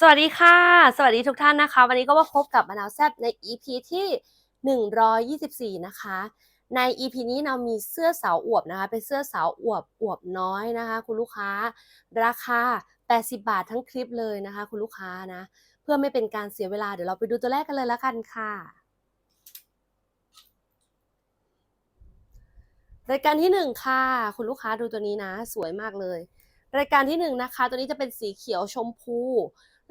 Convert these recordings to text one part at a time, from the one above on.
สวัสดีค่ะ สวัสดีทุกท่านนะคะ วันนี้ก็มาพบกับมะนาวแซบใน EP ที่ 124 นะคะ ใน EP นี้เรามีเสื้อสาวอวบนะคะ เป็นเสื้อสาวอวบอวบน้อยนะคะ คุณลูกค้า ราคา 80 บาททั้งคลิปเลยนะคะ คุณลูกค้านะ เพื่อไม่เป็นการเสียเวลาเดี๋ยวเราไปดูตัวแรกกันเลยแล้วกันค่ะรายการที่หนึ่งค่ะ คุณลูกค้าดูตัวนี้นะ สวยมากเลย รายการที่หนึ่งนะคะ ตัวนี้จะเป็นสีเขียวชมพู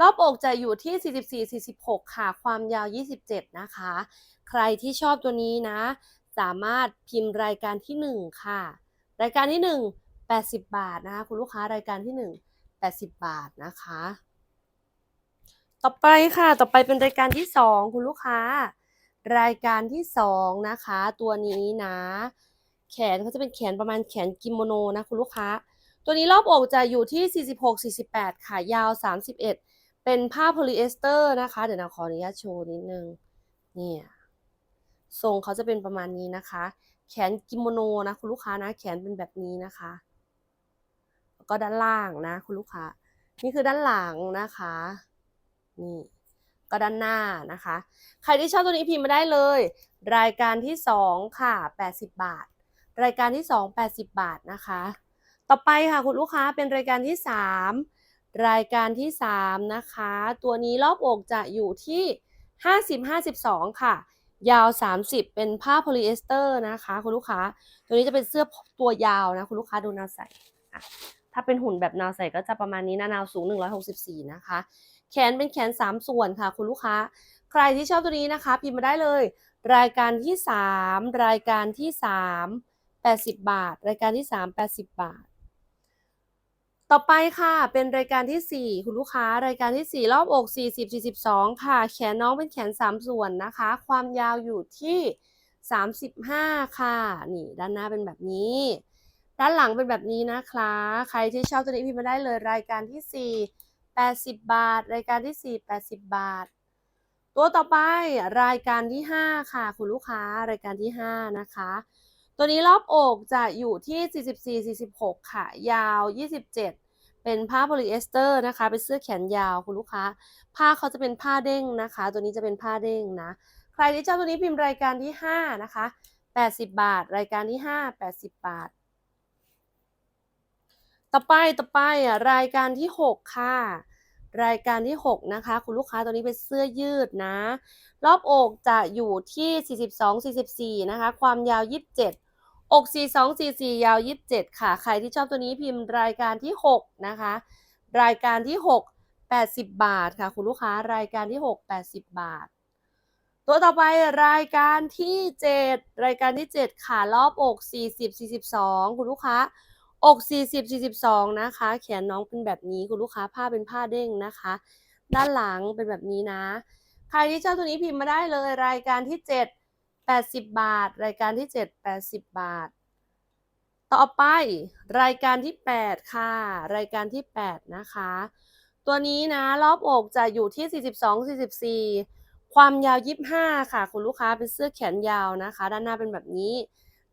รอบอกจะอยู่ที่ 44 46 ค่ะ ความยาว 27 นะคะ ใครที่ชอบตัวนี้นะ สามารถพิมพ์รายการที่ 1 ค่ะ รายการที่ 1 80 บาทนะคะ คุณลูกค้ารายการที่ 1 80 บาทนะคะ ต่อไปค่ะ ต่อไปเป็นรายการที่ 2 คุณลูกค้า รายการที่ 2 นะคะ ตัวนี้นะ แขนเขาจะเป็นแขนประมาณแขนกิโมโนนะคุณลูกค้า ตัวนี้รอบอกจะอยู่ที่ 46 48 ค่ะ ยาว 31 เป็นผ้าโพลีเอสเตอร์นะคะ เดี๋ยวเราขออนุญาตโชว์นิดนึง เนี่ยทรงเขาจะเป็นประมาณนี้นะคะ แขนกิโมโนนะคุณลูกค้านะ แขนเป็นแบบนี้นะคะ แล้วก็ด้านล่างนะ คุณลูกค้า นี่คือด้านหลังนะคะ นี่ก็ด้านหน้านะคะ ใครที่ชอบตัวนี้พิมพ์มาได้เลย รายการที่2ค่ะ80 บาท รายการที่2 80 บาทนะคะ ต่อไปค่ะคุณลูกค้าเป็นรายการที่3 รายการที่ 3 นะคะ ตัวนี้รอบอกจะอยู่ที่ 50 52 ค่ะ ยาว 30 เป็นผ้าโพลีเอสเตอร์นะคะ คุณลูกค้า ตัวนี้จะเป็นเสื้อตัวยาวนะ คุณลูกค้าดูนาวใส่ ถ้าเป็นหุ่นแบบนาวใส่ก็จะประมาณนี้นะนาวสูง 164 นะคะ แขนเป็นแขน 3 ส่วนค่ะ คุณลูกค้า ใครที่ชอบตัวนี้นะคะ พิมพ์มาได้เลย รายการที่ 3 รายการที่ 3 80 บาท รายการที่ 3 80 บาท ต่อไปค่ะ เป็นรายการที่ 4 คุณลูกค้ารายการที่ 4 รอบอก 40 42 ค่ะ แขนน้องเป็นแขน 3 ส่วนนะคะ ความยาวอยู่ที่ 35 ค่ะ นี่ด้านหน้าเป็นแบบนี้ ด้านหลังเป็นแบบนี้นะคะ ใครที่ชอบตัวนี้พิมพ์มาได้เลยรายการที่ 4 80 บาท รายการที่ 4 80 บาท ตัวต่อไปรายการที่ 5 ค่ะ คุณลูกค้ารายการที่ 5 นะคะ ตัวนี้รอบอกจะอยู่ที่ 44 46 ค่ะ ยาว 27 เป็นผ้าโพลีเอสเตอร์นะคะ เป็นเสื้อแขนยาวคุณลูกค้า ผ้าเขาจะเป็นผ้าเด้งนะคะ ตัวนี้จะเป็นผ้าเด้งนะ ใครที่ชอบตัวนี้พิมพ์รายการที่ 5 นะคะ 80 บาท รายการที่ 5 80 บาท ต่อไปต่อไปอะรายการที่ 6 ค่ะรายการที่ 6 นะคะ คุณลูกค้าตัวนี้เป็นเสื้อยืดนะ รอบอกจะอยู่ที่ 42 44 นะคะ ความยาว 27 อก 42 44 ยาว 27 ค่ะ ใครที่ชอบตัวนี้พิมพ์รายการที่ 6 นะคะ รายการที่ 6 80 บาทค่ะ คุณลูกค้ารายการที่ 6 80 บาท ตัวต่อไปรายการที่ 7 รายการที่ 7 ค่ะ รอบอก 40 42 คุณลูกค้า อก 40 42 นะคะ แขนน้องเป็นแบบนี้คุณลูกค้าผ้าเป็นผ้าเด้งนะคะ ด้านหลังเป็นแบบนี้นะ ใครที่ชอบตัวนี้พิมพ์มาได้เลยรายการที่ 7 80 บาท รายการที่ 7 80 บาท ต่อไปรายการที่ 8 ค่ะ รายการที่ 8 นะคะ ตัวนี้นะรอบอกจะอยู่ที่ 42 44 ความยาว 25 ค่ะ คุณลูกค้าเป็นเสื้อแขนยาวนะคะ ด้านหน้าเป็นแบบนี้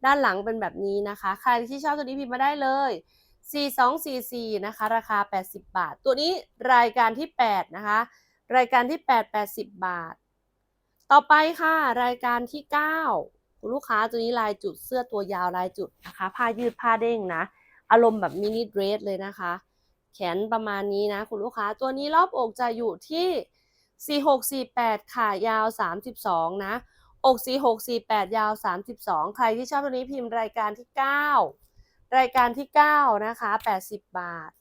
ด้านหลังเป็นแบบนี้นะคะ ใครที่ชอบตัวนี้พิมพ์มาได้เลย 4244 นะคะ ราคา 80 บาท ตัวนี้รายการที่ 8 นะคะ รายการที่ 8 80 บาท ต่อไปค่ะรายการที่9คุณลูกค้าตัวนี้ลายจุดเสื้อตัวยาวลายจุดนะคะผ้ายืดผ้าเด้งนะ อารมณ์แบบมินิเดรสเลยนะคะ แขนประมาณนี้นะ คุณลูกค้าตัวนี้รอบอกจะอยู่ที่ 4648 ค่ะ ยาว 32 นะอก4648 ยาว 32 ใครที่ชอบตัวนี้พิมพ์รายการที่ 9 รายการที่ 9 นะคะ 80 บาท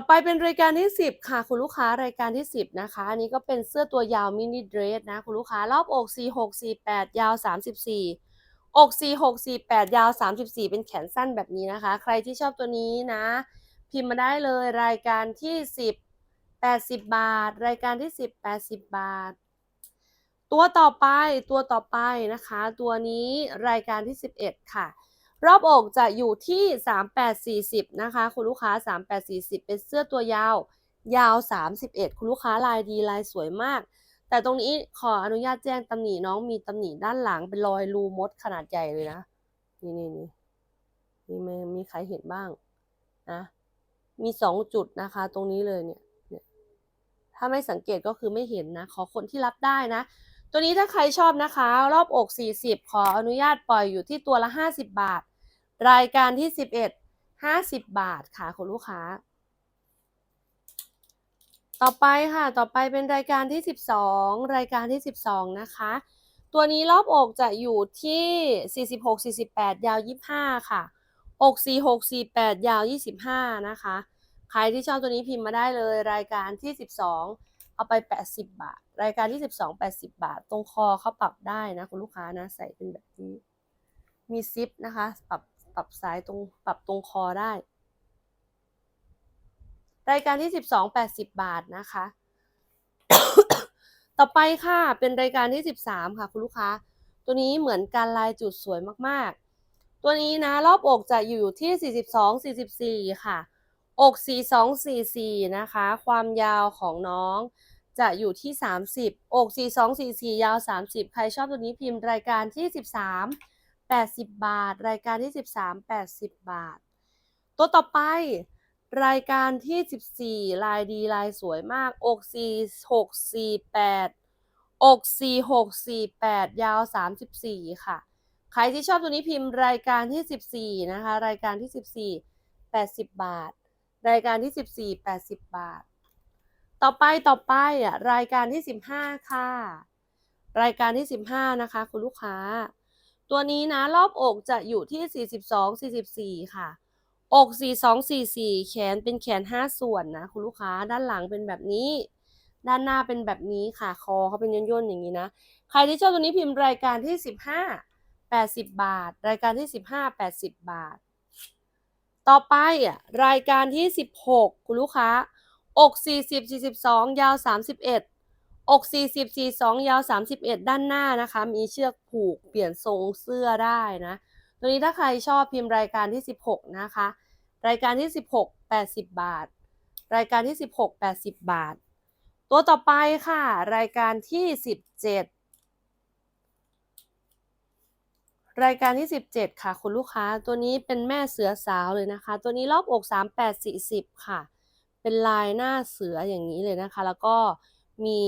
ต่อไปเป็นรายการที่ 10 ค่ะคุณลูกค้ารายการที่ 10 นะคะ อันนี้ก็เป็นเสื้อตัวยาวมินิเดรสนะคุณลูกค้ารอบอก 4648 ยาว 34 อก 4648 ยาว 34 เป็นแขนสั้นแบบนี้นะคะ ใครที่ชอบตัวนี้นะ พิมพ์มาได้เลยรายการที่ 10 80 บาท รายการที่ 10 80 บาท ตัวต่อไปตัวต่อไปนะคะ ตัวนี้รายการที่ 11 ค่ะ รอบอกจะอยู่ที่ 3840 นะคะ คุณลูกค้า 3840 เป็นเสื้อตัวยาว ยาว 31 คุณลูกค้าลายดีลายสวยมาก แต่ตรงนี้ขออนุญาตแจ้งตำหนิน้องมีตำหนิด้านหลังเป็นรอยรูมดขนาดใหญ่เลยนะ นี่นี่นี่นี่ไม่มีใครเห็นบ้างนะมีสองจุดนะคะ ตรงนี้เลยเนี่ยถ้าไม่สังเกตก็คือไม่เห็นนะ ขอคนที่รับได้นะ ตัวนี้ถ้าใครชอบนะคะ รอบอก 40 ขออนุญาตปล่อยอยู่ที่ตัวละ 50 บาท รายการที่11 50บาทค่ะคุณลูกค้า ต่อไปค่ะ ต่อไปเป็นรายการที่12รายการที่12นะคะ ตัวนี้รอบอกจะอยู่ที่46 48ยาว25ค่ะ อก46 48ยาว25นะคะ ใครที่ชอบตัวนี้พิมพ์มาได้เลย รายการที่12เอาไป 80 บาท รายการที่ 12 80 บาท ตรงคอเขาปรับได้นะ คุณลูกค้านะ ใส่เป็นแบบนี้ มีซิปนะคะ ปรับ ปรับสายตรงปรับตรงคอได้ รายการที่ 12 80 บาทนะคะ ต่อไปค่ะเป็นรายการที่ 13 ค่ะ คุณลูกค้า ตัวนี้เหมือนกันลายจุดสวยมากๆ ตัวนี้นะรอบอกจะอยู่ที่ 42 44 ค่ะ อก 4244 นะคะ ความยาวของน้องจะอยู่ที่ 30 อก 4244 ยาว 30 ใครชอบตัวนี้พิมพ์รายการที่ 13 80 บาท รายการที่ 13 80 บาท ตัวต่อไปรายการที่ 14 ลายดีลายสวยมากอก4648อก4648 ยาว 34 ค่ะ ใครที่ชอบตัวนี้พิมพ์รายการที่ 14 นะคะ รายการที่ 14 80 บาท รายการที่ 14 80 บาท ต่อไปต่อไปอะรายการที่ 15 ค่ะ รายการที่ 15 นะคะ คุณลูกค้า ตัวนี้นะรอบอกจะอยู่ที่ 42 44 ค่ะ อก 4244 แขนเป็นแขน 5 ส่วนนะคุณลูกค้าด้านหลังเป็นแบบนี้ ด้านหน้าเป็นแบบนี้ค่ะ คอเขาเป็นย่นๆอย่างนี้นะ ใครที่ชอบตัวนี้พิมพ์รายการที่ 15 80 บาท รายการที่ 15 80 บาท ต่อไปอะรายการที่ 16 คุณลูกค้า อก 40 42 ยาว 31 อก40 42ยาว31 ด้านหน้านะคะ มีเชือกผูกเปลี่ยนทรงเสื้อได้นะ ตัวนี้ถ้าใครชอบพิมพ์รายการที่ 16 นะคะ รายการที่ 16 80 บาท รายการที่ 16 80 บาท ตัวต่อไปค่ะ รายการที่ 17 รายการที่ 17 ค่ะ คุณลูกค้าตัวนี้เป็นแม่เสือสาวเลยนะคะ ตัวนี้รอบอก 38 40 ค่ะ เป็นลายหน้าเสืออย่างนี้เลยนะคะ แล้วก็ มี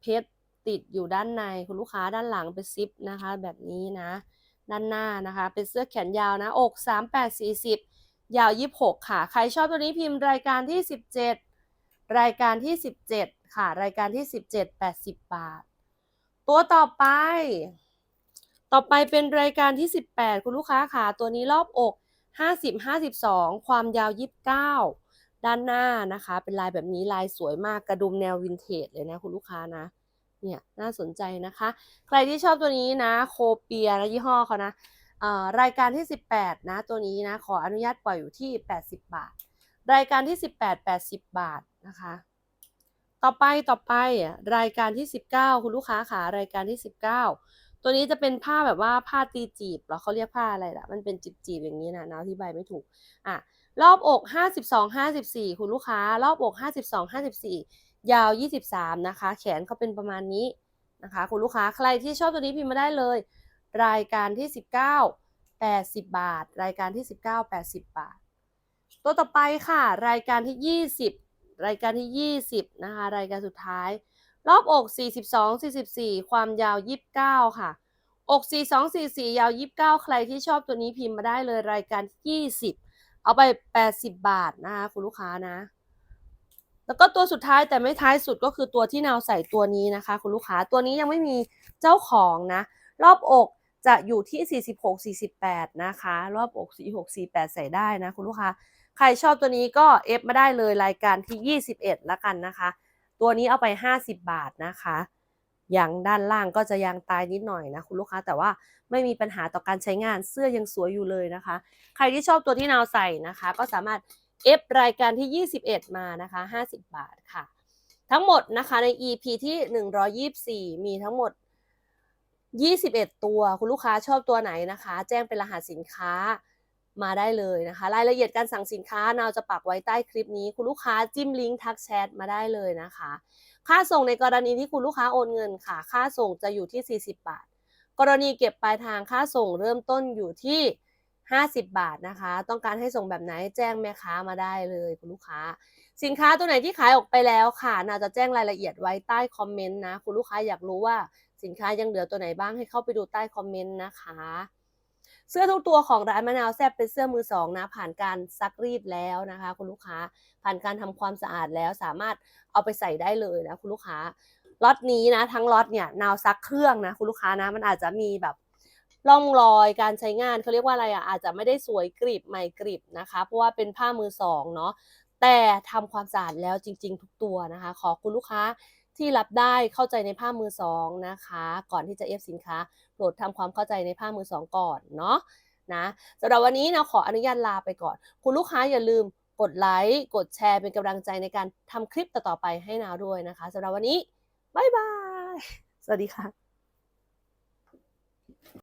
เพชรติดอยู่ด้านในคุณลูกค้าด้านหลังเป็นซิปนะคะ แบบนี้นะ ด้านหน้านะคะ เป็นเสื้อแขนยาวนะอก38 40 ยาว 26 ค่ะ ใครชอบตัวนี้พิมพ์รายการที่ 17 รายการที่ 17 ค่ะ รายการที่ 17 80 บาท ตัวต่อไป ต่อไปเป็นรายการที่ 18 คุณลูกค้าค่ะ ตัวนี้รอบอก 50 52 ความยาว 29 ด้านหน้านะคะ เป็นลายแบบนี้ลายสวยมากกระดุมแนววินเทจเลยนะคุณลูกค้านะเนี่ยน่าสนใจนะคะ ใครที่ชอบตัวนี้นะโคเปียนะยี่ห้อเขานะรายการที่ 18 นะตัวนี้นะขออนุญาตปล่อยอยู่ที่ 80 บาท รายการที่ 18 80 บาทนะคะ ต่อไปต่อไปรายการที่ 19 คุณลูกค้าค่ะรายการที่ 19 ตัวนี้จะเป็นผ้าแบบว่าผ้าตีจีบเหรอเขาเรียกผ้าอะไรล่ะ มันเป็นจีบจีบอย่างนี้นะนะอธิบายไม่ถูกอะ รอบอก 52 54 คุณลูกค้า รอบอก 52 54 ยาว 23 นะคะ แขนเขาเป็นประมาณนี้นะคะ คุณลูกค้าใครที่ชอบตัวนี้พิมพ์มาได้เลย รายการที่ 19 80 บาท รายการที่ 19 80 บาท ตัวต่อไปค่ะ รายการที่ 20 รายการที่ 20 นะคะ รายการสุดท้าย รอบอก 42 44 ความยาว 29 ค่ะ อก 42 44 ยาว 29 ใครที่ชอบตัวนี้พิมพ์มาได้เลย รายการที่ 20 เอาไป 80 บาทนะคะคุณลูกค้านะ แล้วก็ตัวสุดท้ายแต่ไม่ท้ายสุดก็คือตัวที่นาวใส่ตัวนี้นะคะ คุณลูกค้าตัวนี้ยังไม่มีเจ้าของนะ รอบอกจะอยู่ที่ 46 48 นะคะ รอบอก 46 48 ใส่ได้นะ คุณลูกค้า ใครชอบตัวนี้ก็เอฟมาได้เลยรายการที่ 21 ละกันนะคะ ตัวนี้เอาไป 50 บาทนะคะ ยางด้านล่างก็จะยางตายนิดหน่อยนะคุณลูกค้าแต่ว่าไม่มีปัญหาต่อการใช้งานเสื้อยังสวยอยู่เลยนะคะ ใครที่ชอบตัวที่นาวใส่นะคะ ก็สามารถเอฟรายการที่ 21 มานะคะ 50 บาทค่ะ ทั้งหมดนะคะใน EP ที่ 124 มีทั้งหมด 21 ตัว คุณลูกค้าชอบตัวไหนนะคะ แจ้งเป็นรหัสสินค้ามาได้เลยนะคะ รายละเอียดการสั่งสินค้านาวจะปักไว้ใต้คลิปนี้ คุณลูกค้าจิ้มลิงก์ทักแชทมาได้เลยนะคะ ค่าส่งในกรณีที่คุณลูกค้าโอนเงินค่ะ ค่าส่งจะอยู่ที่ 40 บาท กรณีเก็บปลายทางค่าส่งเริ่มต้นอยู่ที่ 50 บาทนะคะ ต้องการให้ส่งแบบไหนแจ้งแม่ค้ามาได้เลยคุณลูกค้า สินค้าตัวไหนที่ขายออกไปแล้วค่ะ น่าจะแจ้งรายละเอียดไว้ใต้คอมเมนต์นะ คุณลูกค้าอยากรู้ว่าสินค้ายังเหลือตัวไหนบ้างให้เข้าไปดูใต้คอมเมนต์นะคะ เสื้อทุกตัวของร้านมะนาวแซ่บเป็นเสื้อมือสองนะ ผ่านการซักรีดแล้วนะคะ คุณลูกค้าผ่านการทำความสะอาดแล้วสามารถเอาไปใส่ได้เลยนะคุณลูกค้าล็อตนี้นะ ทั้งล็อตเนี่ยนาวซักเครื่องนะคุณลูกค้านะมันอาจจะมีแบบร่องรอยการใช้งานเขาเรียกว่าอะไรอะอาจจะไม่ได้สวยกริบใหม่กริบนะคะ เพราะว่าเป็นผ้ามือสองเนาะแต่ทำความสะอาดแล้วจริง ๆ ทุกตัวนะคะ ขอคุณลูกค้า ที่รับได้เข้าใจในผ้ามือสองนะคะ ก่อนที่จะเอฟสินค้าโปรดทำความเข้าใจในผ้ามือสองก่อนเนาะนะสำหรับวันนี้นะขออนุญาตลาไปก่อน คุณลูกค้าอย่าลืมกดไลค์กดแชร์เป็นกำลังใจในการทำคลิปต่อๆไปให้นาวด้วยนะคะสำหรับวันนี้ บ๊ายบาย สวัสดีค่ะ